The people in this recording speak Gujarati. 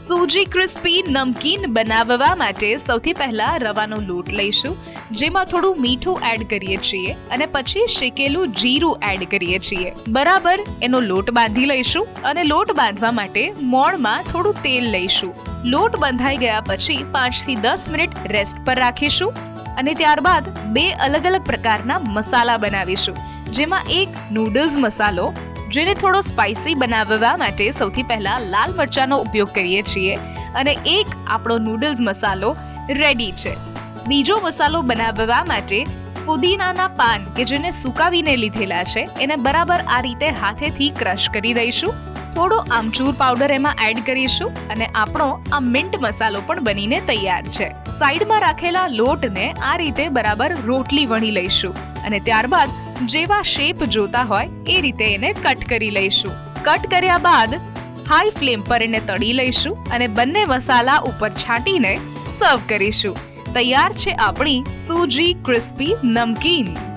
સૂજી ક્રિસ્પી નમકીન બનાવવા માટે સૌથી પહેલા રવાનો લોટ લઈશું. જેમાં થોડું મીઠું એડ કરીએ છીએ અને પછી શેકેલું જીરું એડ કરીએ છીએ. બરાબર એનો લોટ બાંધી લઈશું અને લોટ બાંધવા માટે મોણમાં થોડું તેલ લઈશું. લોટ બંધાઈ ગયા પછી પાંચથી દસ મિનિટ રેસ્ટ પર રાખીશું અને ત્યારબાદ બે અલગ અલગ પ્રકારના મસાલા બનાવીશું. જેમાં એક નૂડલ્સ મસાલો જેને થોડો સ્પાઇસી બનાવવા માટે સૌથી પહેલા લાલ મરચાંનો ઉપયોગ કરીએ છીએ અને એક આપણો નૂડલ્સ મસાલો રેડી છે. બીજો મસાલો બનાવવા માટે ફુદીનાના પાન કે જેને સુકાવીને લીધેલા છે, એને બરાબર આ રીતે હાથેથી ક્રશ કરી દઈશું. થોડો આમચૂર પાવડર એમાં એડ કરીશું અને આપણો આ મિન્ટ મસાલો પણ બનીને તૈયાર છે. સાઈડમાં રાખેલા લોટને આ રીતે બરાબર રોટલી વણી લઈશું અને ત્યારબાદ જેવા શેપ જોતા હોય એ રીતે એને કટ કરી લઈશું. કટ કર્યા બાદ હાઈ ફ્લેમ પર એને તળી લઈશું અને બંને મસાલા ઉપર છાંટીને સર્વ કરીશું. તૈયાર છે આપણી સૂજી ક્રિસ્પી નમકીન